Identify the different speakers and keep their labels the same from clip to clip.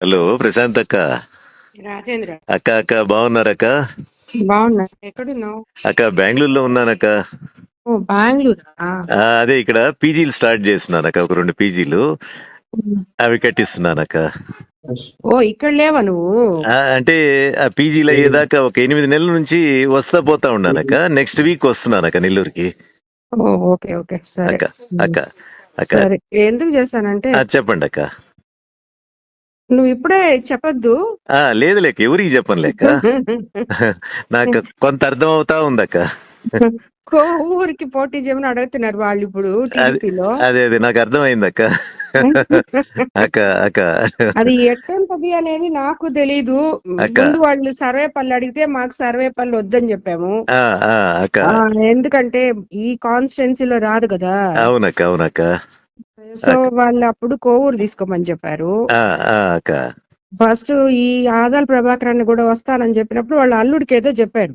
Speaker 1: Hello Prashanth అక్క.
Speaker 2: రాజేంద్ర.
Speaker 1: అక్క అక్క బాగున్నారక్క
Speaker 2: బాగున్నా. ఎక్కడున్నావు?
Speaker 1: అక్క బెంగళూరులో ఉన్నానక్క
Speaker 2: ఓ బెంగళూరు?
Speaker 1: అదే ఇక్కడ పీజీలు స్టార్ట్ చేస్తున్నానక్క ఒక రెండు పీజీలు. అవి కట్టిస్తున్నానక్క
Speaker 2: ఓ ఇక్కడ లేవా నువ్వు?
Speaker 1: ఆ, అంటే ఆ పీజీలు అయ్యేదాకా ఒక ఎనిమిది నెలల నుంచి వస్తా పోతా ఉన్నానక్క నెక్స్ట్ వీక్ వస్తున్నానక్క నెల్లూరుకి.
Speaker 2: ఓకే ఓకే సరే.
Speaker 1: అక్క అక్క అక్క.
Speaker 2: ఎందుకు చేశానంటే
Speaker 1: చెప్పండి అక్క.
Speaker 2: నువ్వు ఇప్పుడే చెప్పొద్దు.
Speaker 1: లేదు లేక ఎవరికి చెప్పను లేక? నాకు కొంత అర్థం అవుతా ఉందక్క
Speaker 2: ఊరికి పోటీ చేయమని అడుగుతున్నారు వాళ్ళు ఇప్పుడు
Speaker 1: అది అదే నాకు అర్థమైందక్క. అక్క అక్క.
Speaker 2: అది ఎట్టంతది అనేది నాకు తెలీదు.
Speaker 1: అక్క.
Speaker 2: ముందు వాళ్ళు సర్వే పళ్ళు అడిగితే మాకు సర్వే పళ్ళు వద్దని చెప్పాము.
Speaker 1: అక్క.
Speaker 2: ఎందుకంటే ఈ కాన్స్టిట్యున్సీలో రాదు కదా.
Speaker 1: అవునక్క అవునక్క.
Speaker 2: సో వాళ్ళు అప్పుడు కోవూరు తీసుకోమని చెప్పారు. ఫస్ట్ ఈ ఆదాల ప్రభాకరాన్ని కూడా వస్తానని చెప్పినప్పుడు వాళ్ళ అల్లుడికి ఏదో చెప్పారు.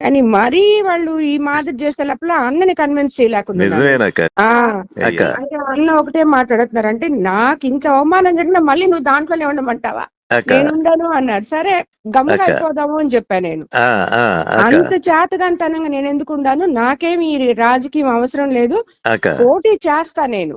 Speaker 2: కానీ మరీ వాళ్ళు ఈ మాదిరి చేసే లోపల అన్నని కన్విన్స్ చేయలేకుండా అంటే అన్న ఒకటే మాట్లాడుతున్నారు. అంటే నాకు ఇంత అవమానం జరిగినా మళ్ళీ నువ్వు దాంట్లోనే ఉండమంటావా?
Speaker 1: అక్క.
Speaker 2: నేను ఉండను అన్నారు. సరే
Speaker 1: అక్క.
Speaker 2: అయిపోదాము అని చెప్పాను నేను. అంత చేతగాంతనంగా నేను ఎందుకు ఉండాను? నాకేమి ఈ రాజకీయం అవసరం లేదు. పోటీ చేస్తా నేను.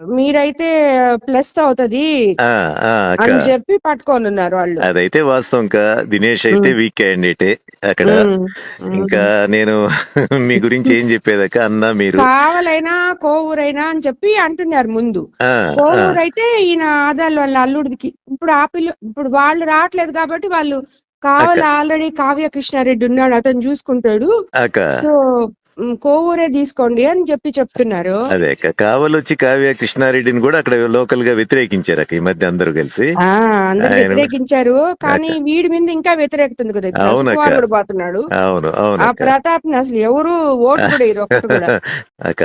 Speaker 2: మీరైతే ప్లస్ అవుతది అని చెప్పి పట్టుకొని ఉన్నారు వాళ్ళు.
Speaker 1: అదైతే వాస్తవం కా దినేష్ అయితే వీక్ క్యాండిడేటే అక్కడ. ఇంకా నేను మీ గురించి ఏం చెప్పేదక్క అన్న మీరు.
Speaker 2: కావాలైనా కోవూరైనా అని చెప్పి అంటున్నారు ముందు. కోవూరు అయితే ఈయన ఆదాలు వాళ్ళ అల్లుడికి. ఇప్పుడు ఆ పిల్ల ఇప్పుడు వాళ్ళు రావట్లేదు కాబట్టి వాళ్ళు కావాలి ఆల్రెడీ కావ్య కృష్ణారెడ్డి ఉన్నాడు అతను చూసుకుంటాడు. సో కోవూరే తీసుకోండి అని చెప్పి చెప్తున్నారు.
Speaker 1: అదే అక్క కావలొచ్చి కావ్య కృష్ణారెడ్డిని కూడా అక్కడ లోకల్గా వ్యతిరేకించారు అక్క ఈ మధ్య అందరూ కలిసి.
Speaker 2: అందరు వ్యతిరేకించారు కానీ వీడి మీద ఇంకా వ్యతిరేకత ఉంది కదా పోతున్నాడు.
Speaker 1: అవును అవును
Speaker 2: ఆ ప్రతాప్ని అసలు ఎవరు ఓటు కూడా
Speaker 1: అక్క.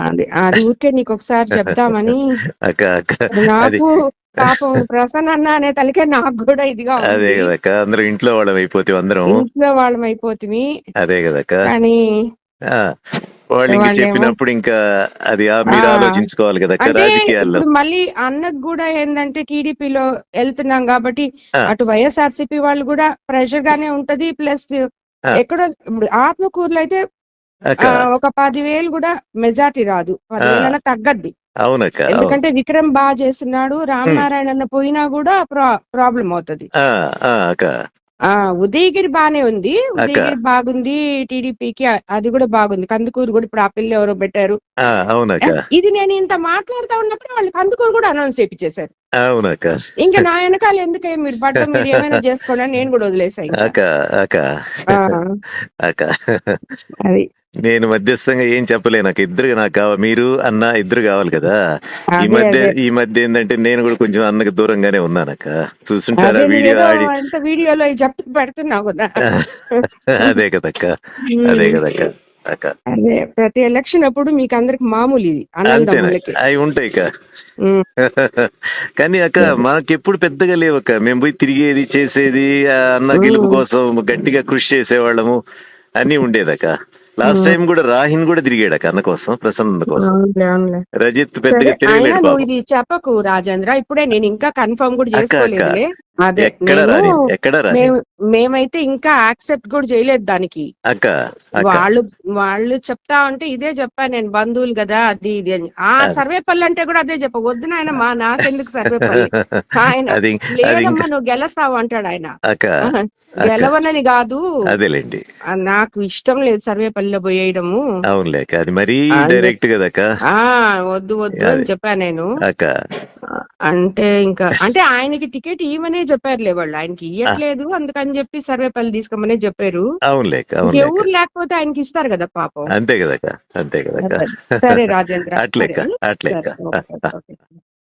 Speaker 2: అది ఊరికే నీకు ఒకసారి
Speaker 1: అది
Speaker 2: నాకు పాపం ప్రసన్న అన్న అనే తలకే నాకు కూడా ఇదిగా
Speaker 1: అదే కదక్క అందరూ ఇంట్లో వాళ్ళం అయిపోతే అందరం.
Speaker 2: ఇంట్లో వాళ్ళం అయిపోతుంది
Speaker 1: అదే కదక్క.
Speaker 2: కానీ
Speaker 1: వాళ్ళు ఇంక చెప్పినప్పుడు ఇంకా అది మీరు. ఆలోచించుకోవాలి
Speaker 2: అంటే
Speaker 1: రాజకీయాల్లో.
Speaker 2: మళ్ళీ అన్నకు కూడా ఏంటంటే టీడీపీలో వెళ్తున్నాం కాబట్టి. అటు వైఎస్ఆర్సీపీ వాళ్ళు కూడా ప్రెషర్ గానే ఉంటది ప్లస్. ఎక్కడో ఆత్మకూరులో అయితే ఒక పదివేలు కూడా మెజార్టీ రాదు. పదివేలన్నా తగ్గద్ది.
Speaker 1: అవునక్క
Speaker 2: ఎందుకంటే విక్రమ్ బాగా చేస్తున్నాడు రామనారాయణ అన్న పోయినా కూడా ప్రాబ్లం అవుతది. ఉదయగిరి బానే ఉంది. ఉదయగిరి బాగుంది టీడీపీకి అది కూడా బాగుంది. కందుకూరు కూడా ఇప్పుడు ఆ పిల్ల ఎవరో పెట్టారు. ఇది నేను ఇంత మాట్లాడుతా ఉన్నప్పుడు వాళ్ళు కందుకూరు కూడా అనౌన్స్ చేయించేశారు
Speaker 1: అవునక్క
Speaker 2: ఇంకా నా వెనకాల ఎందుకే మీరు పడ్డ? మీరు ఏమైనా చేసుకోండి అని నేను కూడా వదిలేసా ఇంకా.
Speaker 1: అక్క అక్క. అక్క.
Speaker 2: అది.
Speaker 1: నేను మధ్యస్థంగా ఏం చెప్పలేను నాకు ఇద్దరు నాకు కావాలి మీరు అన్న ఇద్దరు కావాలి కదా. ఈ మధ్య. ఈ మధ్య ఏంటంటే నేను కూడా కొంచెం అన్నకు దూరంగానే ఉన్నానక్క చూస్తుంటారా
Speaker 2: అదే
Speaker 1: వీడియో ఆడి
Speaker 2: వీడియోలో చెప్తూ పెడుతున్నావు కదా.
Speaker 1: అదే కదక్క. అదే కదక్క.
Speaker 2: అదే ప్రతి ఎలక్షన్ అప్పుడు మీకు అందరికి మామూలు ఇది
Speaker 1: అవి ఉంటాయి కానీ అక్క మాకెప్పుడు పెద్దగా లేవక్క మేము పోయి తిరిగేది చేసేది అన్న గెలుపు కోసం గట్టిగా కృషి చేసేవాళ్ళము అన్ని ఉండేదక్క లాస్ట్ టైం కూడా రాహిన్ కూడా తిరిగాడక్క అన్న కోసం ప్రసన్న కోసం. రజిత్ పెద్దగా తిరగలేడు
Speaker 2: ఇది చెప్పకు రాజేంద్ర. ఇప్పుడే నేను ఇంకా కన్ఫర్మ్ కూడా. చేసుకోలేదులే. అదే మేమైతే ఇంకా యాక్సెప్ట్ కూడా చేయలేదు దానికి. వాళ్ళు వాళ్ళు చెప్తా ఉంటే ఇదే చెప్పాను నేను బంధువులు కదా అది ఇది అని. ఆ. సర్వేపల్లి అంటే కూడా అదే చెప్ప వద్దు నాయన మా నాకెందుకు సర్వేపల్లి? ఆయన లేదమ్మా నువ్వు గెలుస్తావు అంటాడు ఆయన. గెలవనని కాదు.
Speaker 1: అదేలేండి.
Speaker 2: నాకు ఇష్టం లేదు సర్వేపల్లిలో పోయేయడము.
Speaker 1: అవునులేక అది మరీ. డైరెక్ట్
Speaker 2: ఆ వద్దు వద్దు అని చెప్పాను నేను. అంటే ఇంకా అంటే ఆయనకి టికెట్ ఇవ్వమనే చెప్పారులే వాళ్ళు. ఆయనకి ఇవ్వట్లేదు అందుకని చెప్పి సర్వేపల్లి తీసుకోమనే చెప్పారు. ఎవరు లేకపోతే ఆయనకి ఇస్తారు కదా పాపం.
Speaker 1: అంతే కదక్క అంతే కదక్క.
Speaker 2: సరే రాజేంద్ర
Speaker 1: అట్లేక. అట్లేక.